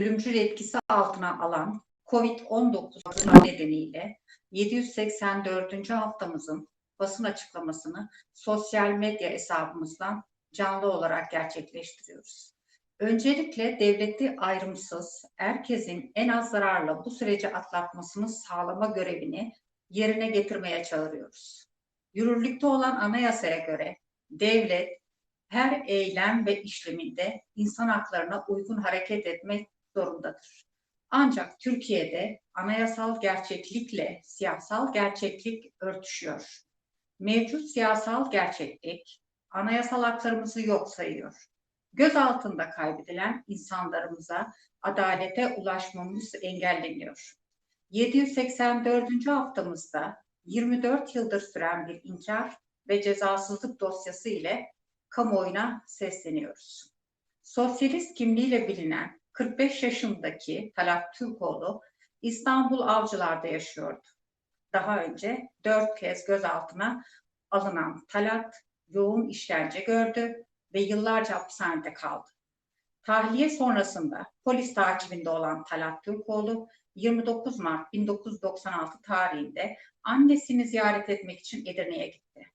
ölümcül etkisi altına alan COVID-19 nedeniyle 784. haftamızın basın açıklamasını sosyal medya hesabımızdan canlı olarak gerçekleştiriyoruz. Öncelikle devleti ayrımsız, herkesin en az zararla bu süreci atlatmasını sağlama görevini yerine getirmeye çağırıyoruz. Yürürlükte olan anayasaya göre devlet her eylem ve işleminde insan haklarına uygun hareket etmek zorundadır. Ancak Türkiye'de anayasal gerçeklikle siyasal gerçeklik örtüşüyor. Mevcut siyasal gerçeklik anayasal haklarımızı yok sayıyor. Göz altında kaybedilen insanlarımıza adalete ulaşmamız engelleniyor. 784. haftamızda 24 yıldır süren bir inkar ve cezasızlık dosyası ile kamuoyuna sesleniyoruz. Sosyalist kimliğiyle bilinen 45 yaşındaki Talat Türkoğlu İstanbul Avcılar'da yaşıyordu. Daha önce dört kez gözaltına alınan Talat yoğun işkence gördü ve yıllarca hapishanede kaldı. Tahliye sonrasında polis takibinde olan Talat Türkoğlu 29 Mart 1996 tarihinde annesini ziyaret etmek için Edirne'ye gitti.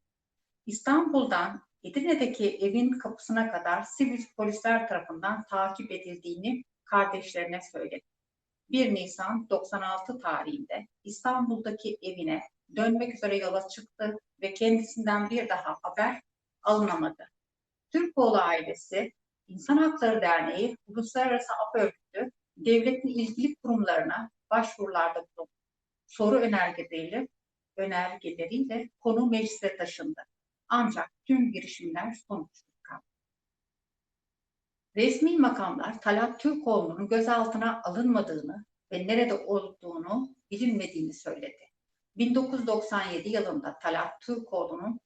İstanbul'dan Edirne'deki evin kapısına kadar sivil polisler tarafından takip edildiğini kardeşlerine söyledi. 1 Nisan 96 tarihinde İstanbul'daki evine dönmek üzere yola çıktı ve kendisinden bir daha haber alınamadı. Türkoğlu ailesi, İnsan Hakları Derneği, Uluslararası Af Örgütü, devletin ilgili kurumlarına başvurularda bulundu. Soru önergeleriyle, önergeleriyle konu meclise taşındı. Ancak tüm girişimler kaldı. Resmi makamlar Talat Türkoğlu'nun gözaltına alınmadığını ve nerede olduğunu bilinmediğini söyledi. 1997 yılında Talat Türkoğlu'nun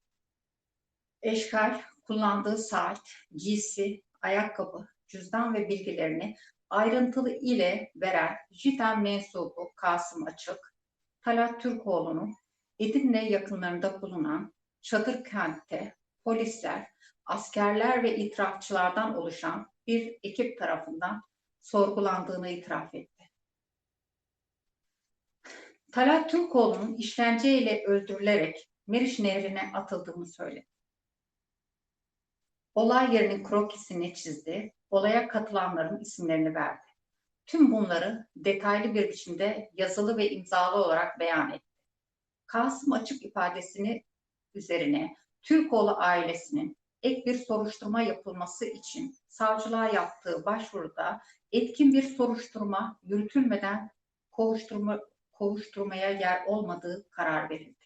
eşkal, kullandığı saat, giysi, ayakkabı, cüzdan ve bilgilerini ayrıntılı ile veren JITEM mensubu Kasım Açık, Talat Türkoğlu'nun Edirne yakınlarında bulunan Çadır kentte polisler, askerler ve itirafçılardan oluşan bir ekip tarafından sorgulandığını itiraf etti. Talat Türkoğlu'nun işkenceyle öldürülerek Meriç Nehri'ne atıldığını söyledi. Olay yerinin krokisini çizdi, olaya katılanların isimlerini verdi. Tüm bunları detaylı bir biçimde yazılı ve imzalı olarak beyan etti. Kasım açık ifadesini üzerine Türkoğlu ailesinin ek bir soruşturma yapılması için savcılığa yaptığı başvuruda etkin bir soruşturma yürütülmeden kovuşturma, kovuşturmaya yer olmadığı karar verildi.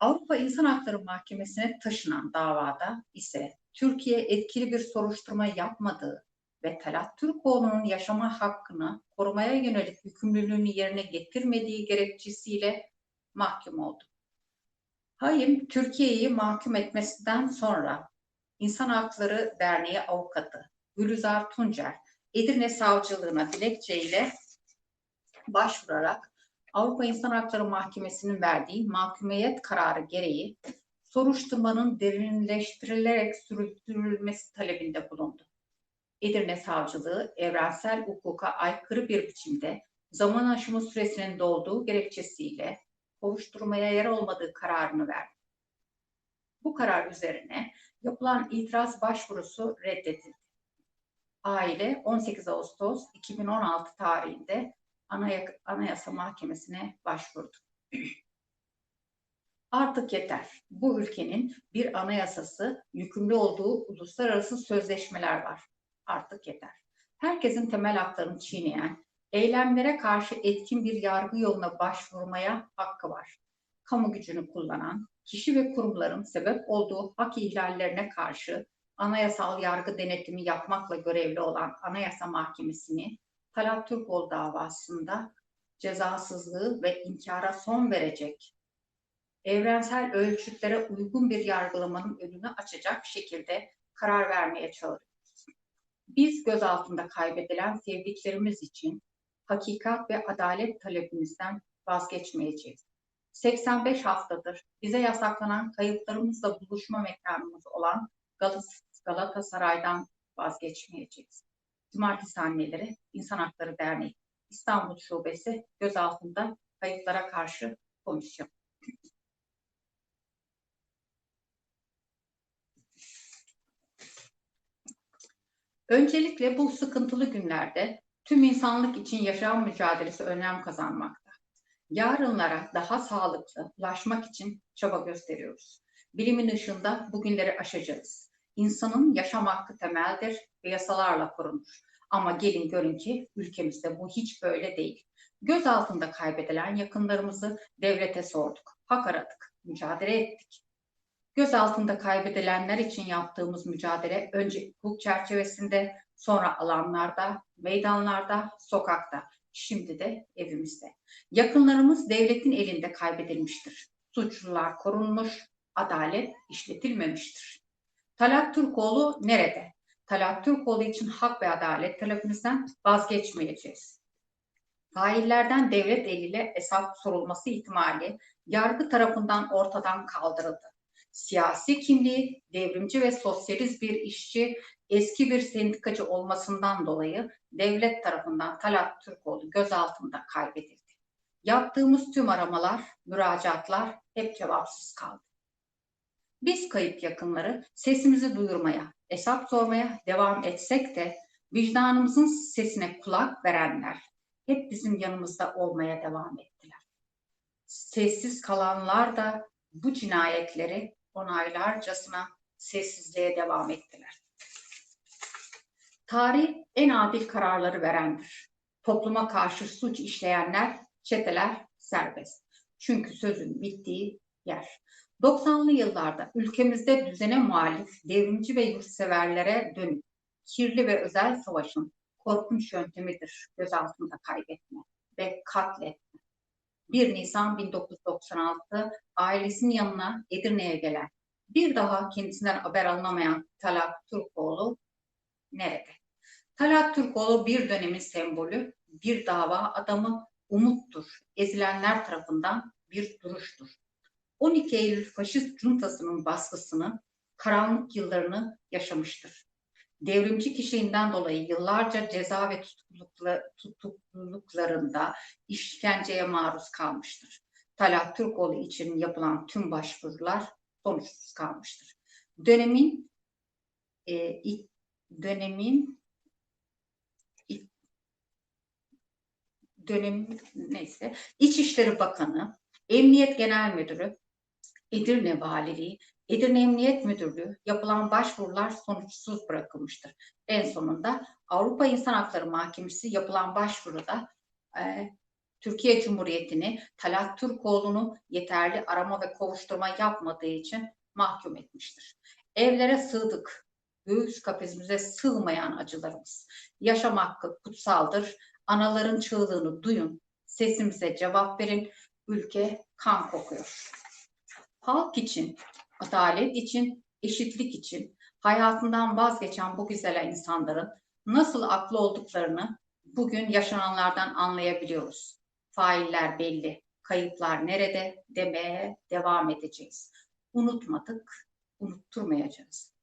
Avrupa İnsan Hakları Mahkemesi'ne taşınan davada ise Türkiye etkili bir soruşturma yapmadığı ve Talat Türkoğlu'nun yaşama hakkını korumaya yönelik yükümlülüğünü yerine getirmediği gerekçesiyle mahkum oldu. Hayım, Türkiye'yi mahkum etmesinden sonra İnsan Hakları Derneği avukatı Gülizar Tuncer, Edirne Savcılığına dilekçeyle başvurarak Avrupa İnsan Hakları Mahkemesi'nin verdiği mahkumiyet kararı gereği soruşturmanın derinleştirilerek sürdürülmesi talebinde bulundu. Edirne Savcılığı evrensel hukuka aykırı bir biçimde zaman aşımı süresinin dolduğu gerekçesiyle kovuşturmaya yer olmadığı kararını verdi. Bu karar üzerine yapılan itiraz başvurusu reddedildi. Aile 18 Ağustos 2016 tarihinde Anayasa Mahkemesi'ne başvurdu. Artık yeter. Bu ülkenin bir anayasası, yükümlü olduğu uluslararası sözleşmeler var. Artık yeter. Herkesin temel haklarını çiğneyen, eylemlere karşı etkin bir yargı yoluna başvurmaya hakkı var. Kamu gücünü kullanan, kişi ve kurumların sebep olduğu hak ihlallerine karşı anayasal yargı denetimi yapmakla görevli olan Anayasa Mahkemesi'ni Talat Türkoğlu davasında cezasızlığı ve inkara son verecek, evrensel ölçütlere uygun bir yargılamanın önünü açacak şekilde karar vermeye çağırıyoruz. Biz gözaltında kaybedilen sevdiklerimiz için hakikat ve adalet talebimizden vazgeçmeyeceğiz. 85 haftadır bize yasaklanan kayıplarımızla buluşma mekanımız olan Galatasaray'dan vazgeçmeyeceğiz. Cumartesi Anneleri İnsan Hakları Derneği İstanbul Şubesi gözaltında kayıplara karşı konuşuyor. Öncelikle bu sıkıntılı günlerde tüm insanlık için yaşam mücadelesi önem kazanmakta. Yarınlara daha sağlıklı ulaşmak için çaba gösteriyoruz. Bilimin ışığında bugünleri aşacağız. İnsanın yaşam hakkı temeldir ve yasalarla korunur. Ama gelin görün ki ülkemizde bu hiç böyle değil. Göz altında kaybedilen yakınlarımızı devlete sorduk, hak aradık, mücadele ettik. Göz altında kaybedilenler için yaptığımız mücadele önce hukuk çerçevesinde, sonra alanlarda, meydanlarda, sokakta, şimdi de evimizde. Yakınlarımız devletin elinde kaybedilmiştir. Suçlular korunmuş, adalet işletilmemiştir. Talat Türkoğlu nerede? Talat Türkoğlu için hak ve adalet talebimizden vazgeçmeyeceğiz. Faillerden devlet eliyle hesap sorulması ihtimali yargı tarafından ortadan kaldırıldı. Siyasi kimliği, devrimci ve sosyalist bir işçi, eski bir sendikacı olmasından dolayı devlet tarafından Talat Türkoğlu gözaltında kaybedildi. Yaptığımız tüm aramalar, müracaatlar hep cevapsız kaldı. Biz kayıp yakınları sesimizi duyurmaya, hesap sormaya devam etsek de vicdanımızın sesine kulak verenler hep bizim yanımızda olmaya devam ettiler. Sessiz kalanlar da bu cinayetleri onaylarcasına sessizliğe devam ettiler. Tarih en adil kararları verendir. Topluma karşı suç işleyenler, çeteler serbest. Çünkü sözün bittiği yer. 90'lı yıllarda ülkemizde düzene muhalif, devrimci ve yurtseverlere dönük kirli ve özel savaşın korkunç yöntemidir gözaltında kaybetme ve katletme. 1 Nisan 1996 ailesinin yanına Edirne'ye gelen, bir daha kendisinden haber alınamayan Talat Türkoğlu nerede? Talat Türkoğlu bir dönemin sembolü, bir dava adamı, umuttur. Ezilenler tarafından bir duruştur. 12 Eylül faşist cuntasının baskısını, karanlık yıllarını yaşamıştır. Devrimci kişiliğinden dolayı yıllarca ceza ve tutukluluklarında işkenceye maruz kalmıştır. Talat Türkoğlu için yapılan tüm başvurular sonuçsuz kalmıştır. Dönemin e, dönemin dönem neyse İçişleri Bakanı, Emniyet Genel Müdürü, Edirne Valiliği, Edirne Emniyet Müdürlüğü yapılan başvurular sonuçsuz bırakılmıştır. En sonunda Avrupa İnsan Hakları Mahkemesi yapılan başvuruda e, Türkiye Cumhuriyeti'ni Talat Türkoğlu'nu yeterli arama ve kovuşturma yapmadığı için mahkum etmiştir. Evlere sığdık, göğüs kafesimize sığmayan acılarımız. Yaşam hakkı kutsaldır. Anaların çığlığını duyun, sesimize cevap verin. Ülke kan kokuyor. Halk için, adalet için, eşitlik için hayatından vazgeçen bu güzel insanların nasıl aklı olduklarını bugün yaşananlardan anlayabiliyoruz. Failler belli, kayıplar nerede demeye devam edeceğiz. Unutmadık, unutturmayacağız.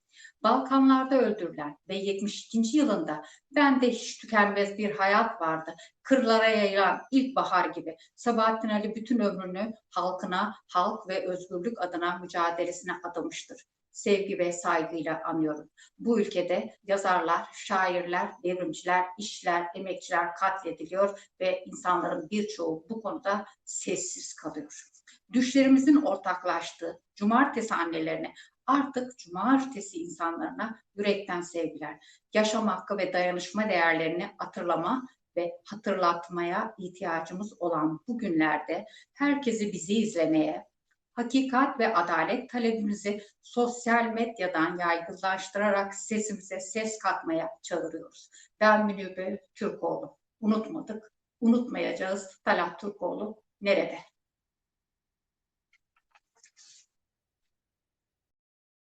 Balkanlarda öldürülen ve 72. yılında bende hiç tükenmez bir hayat vardı. Kırlara yayılan ilkbahar gibi Sabahattin Ali bütün ömrünü halkına, halk ve özgürlük adına mücadelesine adamıştır. Sevgi ve saygıyla anıyorum. Bu ülkede yazarlar, şairler, devrimciler, işçiler, emekçiler katlediliyor ve insanların birçoğu bu konuda sessiz kalıyor düşlerimizin ortaklaştığı cumartesi annelerine artık cumartesi insanlarına yürekten sevgiler, yaşam hakkı ve dayanışma değerlerini hatırlama ve hatırlatmaya ihtiyacımız olan bu günlerde herkesi bizi izlemeye, hakikat ve adalet talebimizi sosyal medyadan yaygınlaştırarak sesimize ses katmaya çağırıyoruz. Ben Münübe Türkoğlu. Unutmadık, unutmayacağız. Talat Türkoğlu nerede?